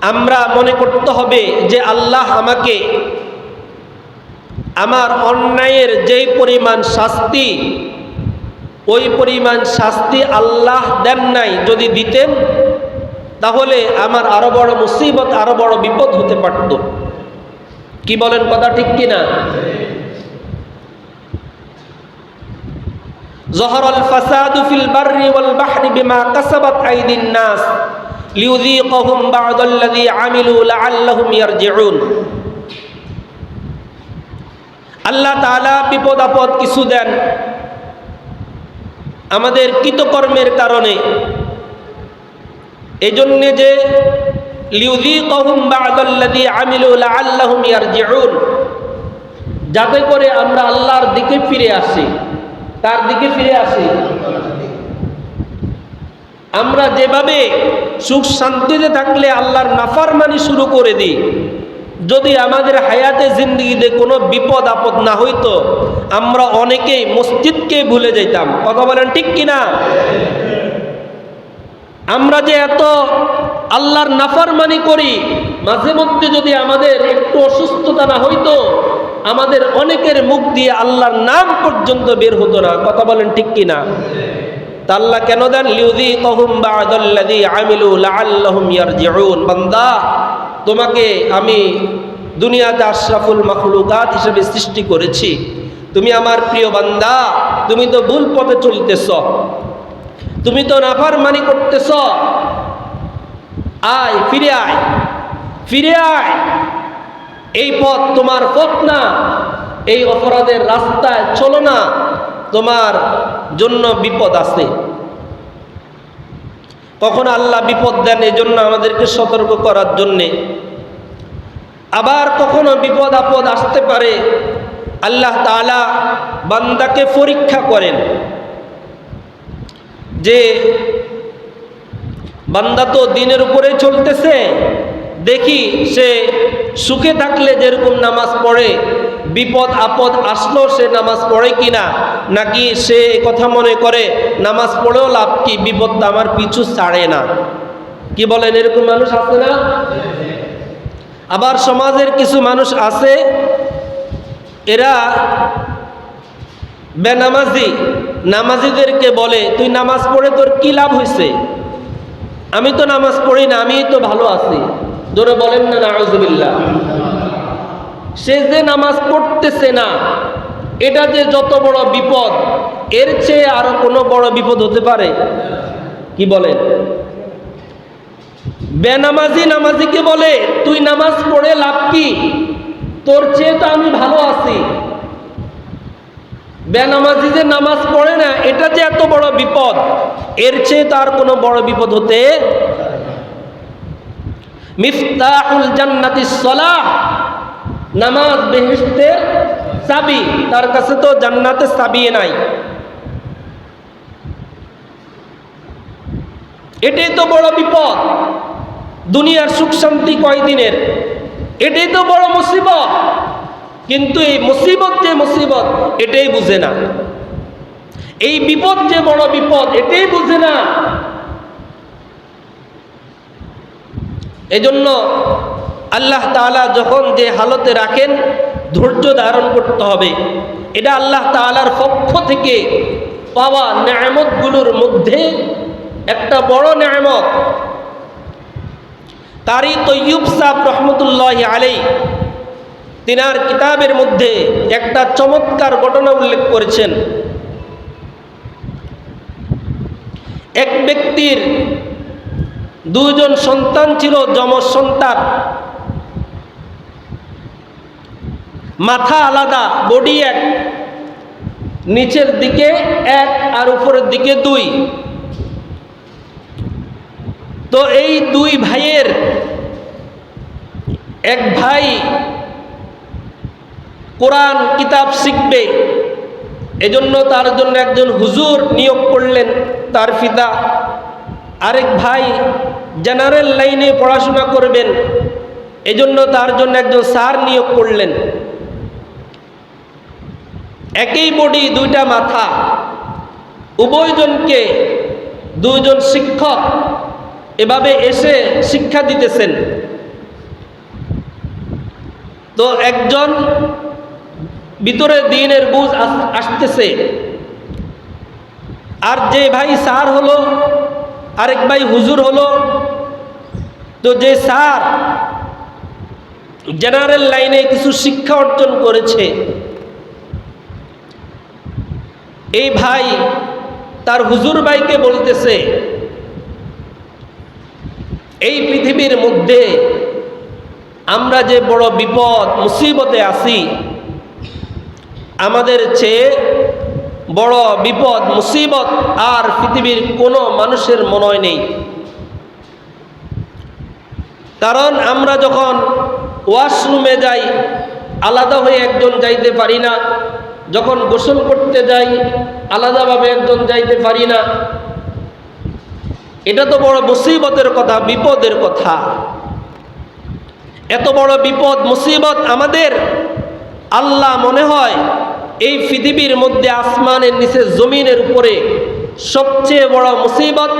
আমরা মনে করতে হবে যে আল্লাহ আমাকে আমার অন্যায়ের যেই পরিমাণ শাস্তি, ওই পরিমাণ শাস্তি আল্লাহ দেন নাই যদি দিতেন, তাহলে আমার আরও বড় মুসিবত, আরও বড় বিপদ হতে পারত। কি বলেন কথা ঠিক কিনা? জহরল ফাসাদু ফিল বাররি ওয়াল বাহরি বিমা কাসাবাত আইদিন নাস। আল্লাহ তাআলা বিপদ আপদ কিছু দেন আমাদের কৃতকর্মের কারণে। এই জন্যে যে লিউযীকহুম বা'দাল্লাযী আমিলু লাআল্লাহুম ইয়ারজিউন, যাতে করে আমরা আল্লাহর দিকে ফিরে আসি। তার দিকে ফিরে আসি? আমরা যেভাবে সুখ শান্তিতে থাকলে আল্লাহর নাফারমানি শুরু করে দিই। যদি আমাদের হায়াতে জিন্দগিতে কোনো বিপদ আপদ না হইতো, আমরা অনেকেই মসজিদকে ভুলে যেতাম কথা বলেন ঠিক কিনা? আমরা যে এত আল্লাহর নাফারমানি করি, মাঝে মধ্যে যদি আমাদের একটু অসুস্থতা না হইতো, আমাদের অনেকের মুখ দিয়ে আল্লাহর নাম পর্যন্ত বের হতো না। কথা বলেন ঠিক কিনা? তা আল্লাহ কেন দেন? লিউদি কহুম বাদাল্লাযী আমিলু লাআল্লাহুম ইয়ারজিউন। বান্দা, তোমাকে আমি দুনিয়াতে আশরাফুল মাখলুকাত হিসেবে সৃষ্টি করেছি। তুমি আমার প্রিয় বান্দা, তুমি তো ভুল পথে চলতেছ। তুমি তো নাফারমানি করতেছ। আয়, ফিরে আয় ফিরে আয়। এই পথ তোমার পথ না। এই অপরাধের রাস্তায় চলো না। তোমার জন্য বিপদ আছে। কখন আল্লাহ বিপদ দেন এই জন্য আমাদেরকে সতর্ক করার জন্যে। আবার কখনো বিপদ আপদ আসতে পারে, আল্লাহ তাআলা বান্দাকে পরীক্ষা করেন যে বান্দা তো দিনের উপরে চলতেছে, দেখি সে সুখে থাকলে যেরকম নামাজ পড়ে বিপদ, আপদ আসলো সে নামাজ পড়ে কিনা? নাকি সে কথা মনে করে, নামাজ পড়েও লাভ কি? বিপদটা আমার পিছু ছাড়ে না। কি বলেন, এরকম মানুষ আছে না? আবার সমাজের কিছু মানুষ আছে, এরা বেনামাজি। নামাজিদেরকে বলে, তুই নামাজ পড়ে তোর কি লাভ হয়েছে আমি তো নামাজ পড়ি না আমি তো ভালো আছি। ধরে বলেন না, নাউজুবিল্লাহ। সে যে নামাজ পড়তেছে না। এটা যে যত বড় বিপদ, এর চেয়ে আরও কোনো বড় বিপদ হতে পারে? কি বলেন বেনামাজি নামাজিকে বলে, তুই নামাজ পড়ে লাভ কি? তোর চেয়ে তো আমি ভালো আছি। বেনামাজি যে নামাজ পড়ে না, এটা যে এত বড় বিপদ, এর চেয়ে তার কোনো বড় বিপদ হতে মিফতাহুল জান্নাতি সলাহ নামাজ বেহেস্তের চাবি, তার কাছে তো জান্নাতে চাবি নাই। এটাই তো বড় বিপদ, দুনিয়ার সুখ শান্তি কয়দিনের? এটাই তো বড় মুসিবত, কিন্তু এই মুসিবত যে মুসিবত, এটাই বুঝে না। এই বিপদ যে বড় বিপদ, এটাই বুঝে না। এজন্য আল্লাহ তাআলা যখন যে হালতে রাখেন, ধৈর্য ধারণ করতে হবে। এটা আল্লাহ তাআলার পক্ষ থেকে পাওয়া ন্যায়ামতগুলোর মধ্যে একটা বড় ন্যায়ামত তারই তৈয়ুব সাহ রহমতুল্লাহ আলাই তিনার কিতাবের মধ্যে একটা চমৎকার ঘটনা উল্লেখ করেছেন। এক ব্যক্তির দুজন সন্তান ছিল, যমজ সন্তান। মাথা আলাদা বডি এক। নিচের দিকে এক আর উপরের দিকে দুই। তো এই দুই ভাইয়ের এক ভাই কোরআন, কিতাব শিখবে, এজন্য তার জন্য একজন হুজুর নিয়োগ করলেন তার পিতা। আরেক ভাই জেনারেল লাইনে পড়াশোনা করবেন, এজন্য তার জন্য একজন স্যার নিয়োগ করলেন। একই বডি, দুইটা মাথা। উভয়জনকে দুইজন শিক্ষক এভাবে এসে শিক্ষা দিতেছেন। তো একজন ভিতরে দিনের বুঝ আসতেছে। আর যে ভাই স্যার হলো, আরেক ভাই হুজুর হলো, তো যে স্যার জেনারেল লাইনে কিছু শিক্ষা অর্জন করেছে এই ভাই তার হুজুর ভাইকে বলতেছে, এই পৃথিবীর মধ্যে আমরা যে বড় বিপদ, মুসিবতে আছি, আমাদের চেয়ে বড় বিপদ, মুসিবত আর পৃথিবীর কোনো মানুষের মনে নেই। কারণ আমরা যখন ওয়াশরুমে যাই, আলাদা হয়ে একজন যাইতে পারি না যখন গোসল করতে যাই, আলাদাভাবে একজন যাইতে পারি না। এটা তো বড় মুসিবতের কথা, বিপদের কথা। এত বড় বিপদ, মুসিবত আমাদের। আল্লাহ মনে হয় এই পৃথিবীর মধ্যে আসমানের নিচে জমিনের উপরে সবচেয়ে বড় মুসিবত,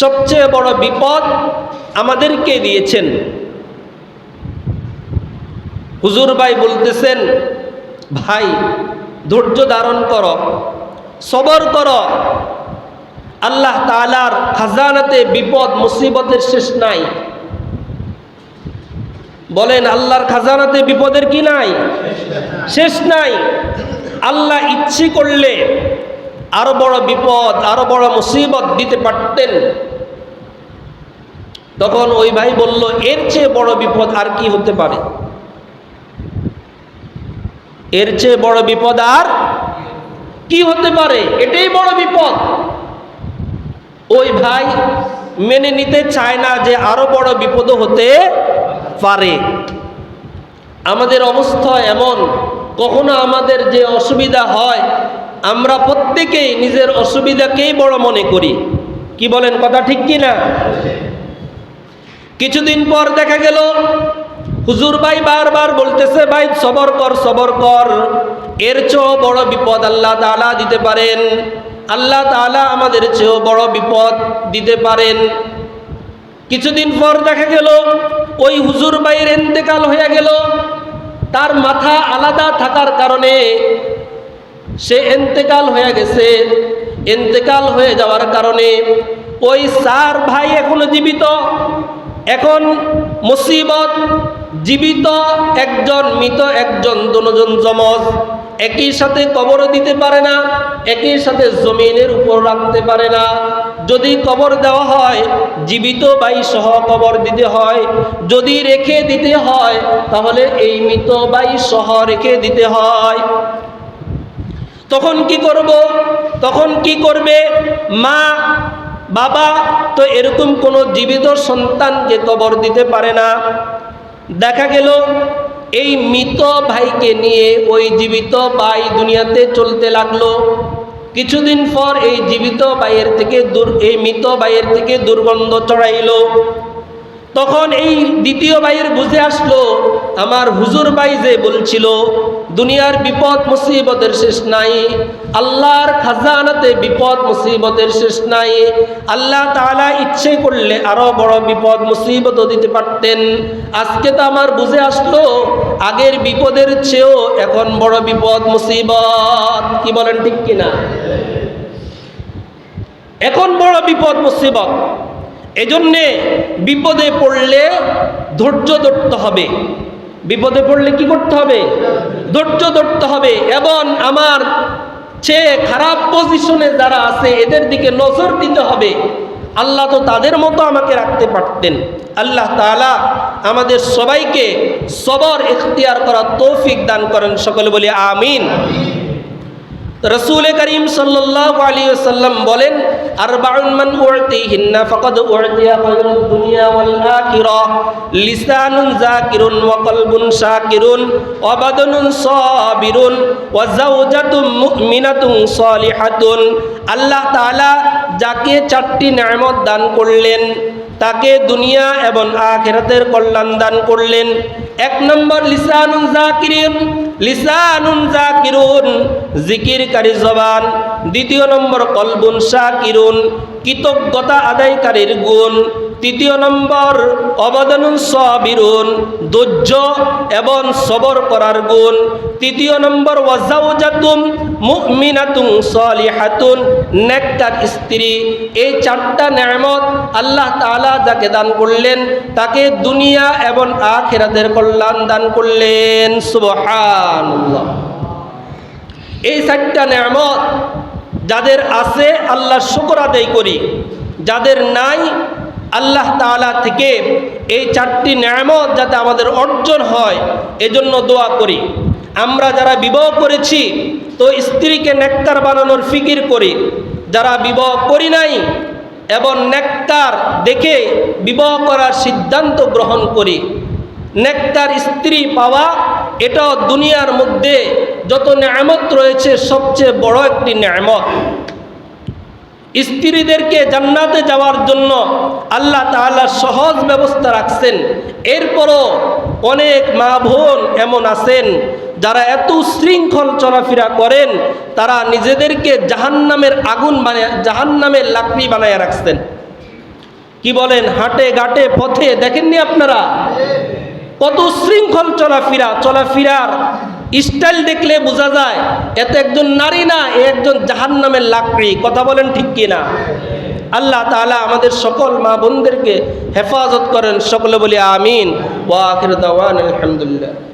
সবচেয়ে বড় বিপদ আমাদেরকে দিয়েছেন। হুজুর ভাই বলতেছেন, ভাই ধৈর্য ধারণ কর, সবর কর। আল্লাহ তালার খাজানাতে বিপদ, মুসিবতের শেষ নাই। বলেন, আল্লাহর খাজানাতে বিপদের কি নাই? শেষ নাই। আল্লাহ ইচ্ছে করলে আরও বড় বিপদ, আরও বড় মুসিবত দিতে পারতেন। তখন ওই ভাই বলল, এর চেয়ে বড় বিপদ আর কি হতে পারে? এর চেয়ে বড় বিপদ আর কি হতে পারে? এটাই বড় বিপদ। ওই ভাই মেনে নিতে চায় না যে আরও বড় বিপদ হতে পারে। আমাদের অবস্থা এমন, কখনো আমাদের যে অসুবিধা হয়, আমরা প্রত্যেকেই নিজের অসুবিধাকেই বড় মনে করি। কি বলেন, কথা ঠিক কি না কিছুদিন পর দেখা গেল হুজুর ভাই বারবার বলতেছে, ভাই, সবর কর সবর কর। এর চেয়েও বড় বিপদ আল্লাহ তাআলা দিতে পারেন। আল্লাহ তাআলা আমাদের চেয়েও বড় বিপদ দিতে পারেন। কিছুদিন পর দেখা গেল, ওই হুজুর ভাইয়ের এন্তেকাল হয়ে গেল। তার মাথা আলাদা থাকার কারণে সে এন্তেকাল হয়ে গেছে। এন্তেকাল হয়ে যাওয়ার কারণে ওই সার ভাই এখনও জীবিত। এখন মুসিবত জীবিত একজন, মৃত একজন, দুজন জমজ, একই সাথে কবর দিতে পারে না, একই সাথে জমিনের উপর রাখতে পারে না। যদি কবর দেওয়া হয়, জীবিত বাই সহ কবর দিতে হয়, যদি রেখে দিতে হয়, তাহলে এই মৃত বাই সহ রেখে দিতে হয়। তখন কি করব? তখন কি করবে? মা, বাবা, তো এরকম কোনো জীবিত সন্তানকে কবর দিতে পারে না। দেখা গেল, এই মৃত ভাইকে নিয়ে ওই জীবিত ভাই দুনিয়াতে চলতে লাগল। কিছুদিন পর এই জীবিত ভাইয়ের থেকে দূর, এই মৃত ভাইয়ের থেকে দুর্গন্ধ চড়াইল তখন এই দ্বিতীয় ভাইয়ের বুঝে আসলো, আমার হুজুর ভাই যে বলছিল দুনিয়ার বিপদ, মুসিবতের শেষ নাই। আল্লাহর খাজানাতে বিপদ, মুসিবতের শেষ নাই। আল্লাহ তাআলা ইচ্ছে করলে আরও বড় বিপদ মুসিবত দিতে পারতেন। আজকে তো আমার বুঝে আসলো, আগের বিপদের চেয়েও এখন বড় বিপদ, মুসিবত। কি বলেন ঠিক কিনা? এখন বড় বিপদ, মুসিবত। এজন্যে বিপদে পড়লে ধৈর্য ধরতে হবে। বিপদে পড়লে কি করতে হবে? ধৈর্য ধরতে হবে। এবং আমার চেয়ে খারাপ পজিশনে যারা আছে, এদের দিকে নজর দিতে হবে। আল্লাহ তো তাদের মতো আমাকে রাখতে পারতেন। আল্লাহ তালা আমাদের সবাইকে সবর এখতিয়ার করা তৌফিক দান করেন। সকলে বলি, আমিন। রসুল করিম সাল্লাল্লাহু আলাইহি ওয়াসাল্লাম বলেন, আরবাউন মান উতিহিন্না ফাকাদ উতিয়া খায়রুদ দুনিয়া ওয়াল আখিরাহ লিসানুন যাকিরুন ওয়া কলবুন শাকিরুন ওয়া বাদানুন সাবিরুন, ওয়া যাওজাতুম মুমিনাতুন সালিহাতুন। আল্লাহ তাআলা যাকে চারটি নেয়ামত দান করলেন তাকে দুনিয়া এবং আখেরাতের কল্যাণ দান করলেন। এক নম্বর, লিসানুন জাকিরিন। লিসানুন জাকিরুন, জিকিরকারী জবান। দ্বিতীয় নম্বর, কলবুন শাকিরুন, কৃতজ্ঞতা আদায়কারীর গুণ। তৃতীয় নম্বর, অবদানুন সবিরুন ধৈর্য এবং সবর করার গুণ। তৃতীয় নম্বর ওয়াজাউজাতুম মুমিনাতুন সলিহাতুন, নেককার স্ত্রী। এই চারটা নেয়ামত আল্লাহ তাআলা যাকে দান করলেন, তাকে দুনিয়া এবং আখিরাতের কল্যাণ দান করলেন। সুবহানাল্লাহ। এই চারটা নেয়ামত যাদের আছে, আল্লাহ শুকর আদায় করি। যাদের নাই আল্লাহ তাআলা থেকে এই চারটি নেয়ামত যাতে আমাদের অর্জন হয়, এজন্য দোয়া করি। আমরা যারা বিবাহ করেছি, তো স্ত্রীকে নেককার বানানোর ফিকির করি। যারা বিবাহ করি নাই, এবং নেককার দেখে বিবাহ করার সিদ্ধান্ত গ্রহণ করি। নেককার স্ত্রী পাওয়া, এটাও দুনিয়ার মধ্যে যত নেয়ামত রয়েছে, সবচেয়ে বড় একটি নেয়ামত। স্ত্রীদেরকে জান্নাতে যাওয়ার জন্য আল্লাহ তাআলা সহজ ব্যবস্থা রাখছেন। এরপরও অনেক মা বোন এমন আছেন, যারা এত শৃঙ্খল চলাফেরা করেন, তারা নিজেদেরকে জাহান্নামের আগুন বানায়, জাহান্নামের লাকড়ি বানায় রাখছেন। কি বলেন, হাটে ঘাটে পথে দেখেননি আপনারা? কত শৃঙ্খল চলাফেরা, চলাফেরার স্টাইল দেখলে বোঝা যায়, এত একজন নারী না, এ একজন জাহান নামের লাকড়ি। কথা বলেন ঠিক কিনা? আল্লাহ তালা আমাদের সকল মা বোনদেরকে হেফাজত করেন। সকলে বলি আমিন। ওয়া আখির দাওয়ান আলহামদুলিল্লাহ।